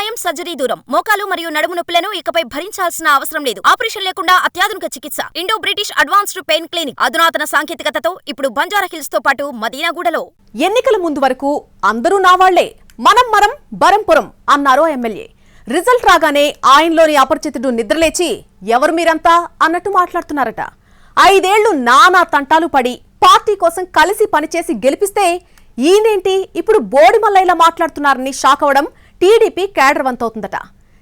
గాయం సర్జరీ దూరం. మోకాలు మరియు నడుము నొప్పులను ఇకపై భరించాల్సిన అవసరం లేదు. ఆపరేషన్ లేకుండా అత్యాధునిక చికిత్స. Indo British advanced pain clinic. అధునాతన సాంకేతికతతో ఇప్పుడు బంజారా హిల్స్తో పాటు మదీనాగూడలో. ఎన్నికల ముందు వరకు అందరూ నా వాళ్ళే మనం మరం బరంపురం అన్నారు ఎమ్మెల్యే. రిజల్ట్ రాగానే ఆయనలోని అపరిచితుడు నిద్రలేచి ఎవరు మీరంతా? అన్నట్టు మాట్లాడుతున్నారట. ఐదేళ్ళు నానా తంటాలు పడి పార్టీ కోసం కలిసి పనిచేసి గెలిపిస్తే ఈయనేంటి? ఇప్పుడు బోడిమల్లైలా మాట్లాడుతున్నారని షాక్ అవడం టీడీపీ కేడర్ వంతవుతుందట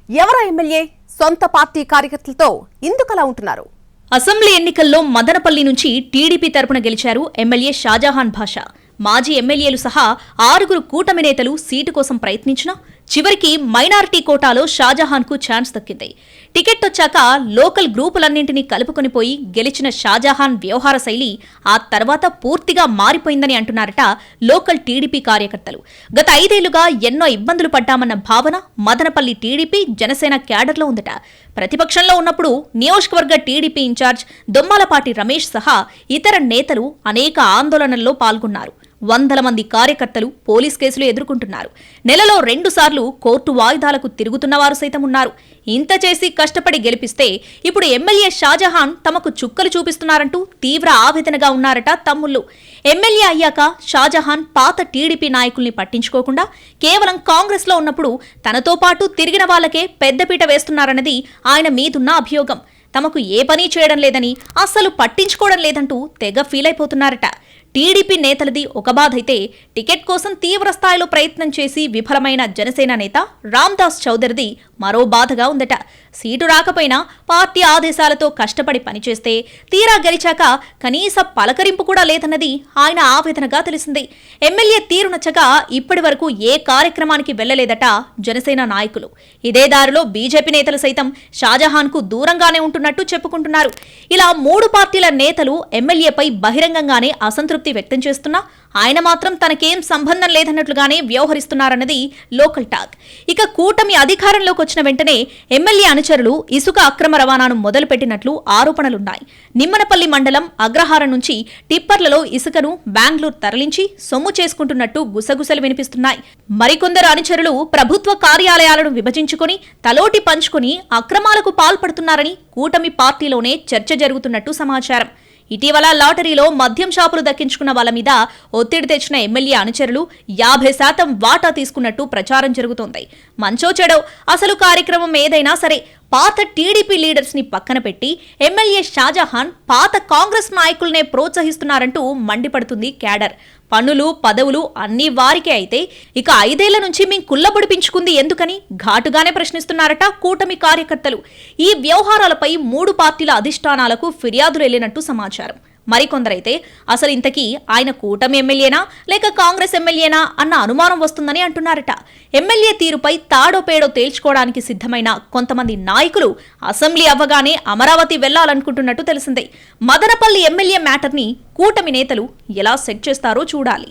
ఎవరా ఎమ్మెల్యే? సొంత పార్టీ కార్యకర్తలతో ఇందుకలా ఉంటున్నారు? అసెంబ్లీ ఎన్నికల్లో మదనపల్లి నుంచి టీడీపీ తరపున గెలిచారు ఎమ్మెల్యే షాజహాన్ భాషా. మాజీ ఎమ్మెల్యేలు సహా ఆరుగురు కూటమి నేతలు సీటు కోసం ప్రయత్నించినా చివరికి మైనారిటీ కోటాలో షాజహాన్కు ఛాన్స్ దక్కింది. టికెట్ వచ్చాక లోకల్ గ్రూపులన్నింటినీ కలుపుకొని పోయి గెలిచిన షాజహాన్ వ్యవహార శైలి ఆ తర్వాత పూర్తిగా మారిపోయిందని అంటున్నారట లోకల్ టీడీపీ కార్యకర్తలు. గత ఐదేళ్ళుగా ఎన్నో ఇబ్బందులు పడ్డామన్న భావన మదనపల్లి టీడీపీ జనసేన క్యాడర్లో ఉందట. ప్రతిపక్షంలో ఉన్నప్పుడు నియోజకవర్గ టీడీపీ ఇన్ఛార్జ్ దొమ్మాలపాటి రమేష్ సహా ఇతర నేతలు అనేక ఆందోళనల్లో పాల్గొన్నారు. వందల మంది కార్యకర్తలు పోలీస్ కేసులు ఎదుర్కొంటున్నారు. నెలలో రెండుసార్లు కోర్టు వాయిదాలకు తిరుగుతున్నవారు సైతం ఉన్నారు. ఇంత చేసి కష్టపడి గెలిపిస్తే ఇప్పుడు ఎమ్మెల్యే షాజహాన్ తమకు చుక్కలు చూపిస్తున్నారంటూ తీవ్ర ఆవేదనగా ఉన్నారట తమ్ముళ్ళు. ఎమ్మెల్యే అయ్యాక షాజహాన్ పాత టీడీపీ నాయకుల్ని పట్టించుకోకుండా కేవలం కాంగ్రెస్లో ఉన్నప్పుడు తనతో పాటు తిరిగిన వాళ్ళకే పెద్దపీట వేస్తున్నారన్నది ఆయన మీదున్న అభియోగం. తమకు ఏ పని చేయడం లేదని అస్సలు పట్టించుకోవడం లేదంటూ తెగ ఫీల్ అయిపోతున్నారట టీడీపీ నేతలది ఒక బాధ అయితే టికెట్ కోసం తీవ్ర స్థాయిలో ప్రయత్నం చేసి విఫలమైన జనసేన నేత రామ్దాస్ చౌదరిది మరో బాధగా ఉందట. సీటు రాకపోయినా పార్టీ ఆదేశాలతో కష్టపడి పనిచేస్తే తీరా గెలిచాక కనీస పలకరింపు కూడా లేదన్నది ఆయన ఆవేదనగా తెలిసింది. ఎమ్మెల్యే తీరు నచ్చగా ఇప్పటి వరకు ఏ కార్యక్రమానికి వెళ్ళలేదట జనసేన నాయకులు. ఇదే దారిలో బీజేపీ నేతలు సైతం షాజహాన్కు దూరంగానే ఉంటున్నట్టు చెప్పుకుంటున్నారు. ఇలా మూడు పార్టీల నేతలు ఎమ్మెల్యేపై బహిరంగంగానే అసంతృప్తి వ్యక్తం చేస్తున్నా ఆయన మాత్రం తనకేం సంబంధం లేదన్నట్లుగానే వ్యవహరిస్తున్నారన్నది లోకల్ టాక్. ఇక కూటమి అధికారంలోకి వచ్చిన వెంటనే ఎమ్మెల్యే అనుచరులు ఇసుక అక్రమ రవాణాను మొదలుపెట్టినట్లు ఆరోపణలున్నాయి. నిమ్మనపల్లి మండలం అగ్రహారం నుంచి టిప్పర్లలో ఇసుకను బెంగళూరు తరలించి సొమ్ము చేసుకుంటున్నట్టు గుసగుసలు వినిపిస్తున్నాయి. మరికొందరు అనుచరులు ప్రభుత్వ కార్యాలయాలను విభజించుకొని తలోటి పంచుకొని అక్రమాలకు పాల్పడుతున్నారని కూటమి పార్టీలోనే చర్చ జరుగుతున్నట్టు సమాచారం. ఇటీవల లాటరీలో మద్యం షాపులు దక్కించుకున్న వాళ్ళ మీద ఒత్తిడి తెచ్చిన ఎమ్మెల్యే అనుచరులు యాభై శాతం వాటా తీసుకున్నట్టు ప్రచారం జరుగుతోంది. మంచో చెడో. అసలు కార్యక్రమం ఏదైనా సరే పాత టీడీపీ లీడర్స్ని పక్కన పెట్టి ఎమ్మెల్యే షాజహాన్ పాత కాంగ్రెస్ నాయకులనే ప్రోత్సహిస్తున్నారంటూ మండిపడుతుంది క్యాడర్. పనులు పదవులు అన్నీ వారికే అయితే ఇక ఐదేళ్ళ నుంచి మేం కుల్లబొడిపించుకుంది ఎందుకని ఘాటుగానే ప్రశ్నిస్తున్నారట కూటమి కార్యకర్తలు. ఈ వ్యవహారాలపై మూడు పార్టీల అధిష్టానాలకు ఫిర్యాదులు వెళ్ళినట్టు సమాచారం. మరికొందరైతే అసలు ఇంతకీ ఆయన కూటమి ఎమ్మెల్యేనా లేక కాంగ్రెస్ ఎమ్మెల్యేనా అన్న అనుమానం వస్తుందని అంటున్నారట. ఎమ్మెల్యే తీరుపై తాడో పేడో తేల్చుకోవడానికి సిద్ధమైన కొంతమంది నాయకులు అసెంబ్లీ అవ్వగానే అమరావతి వెళ్ళాలనుకుంటున్నట్టు తెలిసిందే. మదనపల్లి ఎమ్మెల్యే మ్యాటర్ని కూటమి నేతలు ఎలా సెట్ చేస్తారో చూడాలి.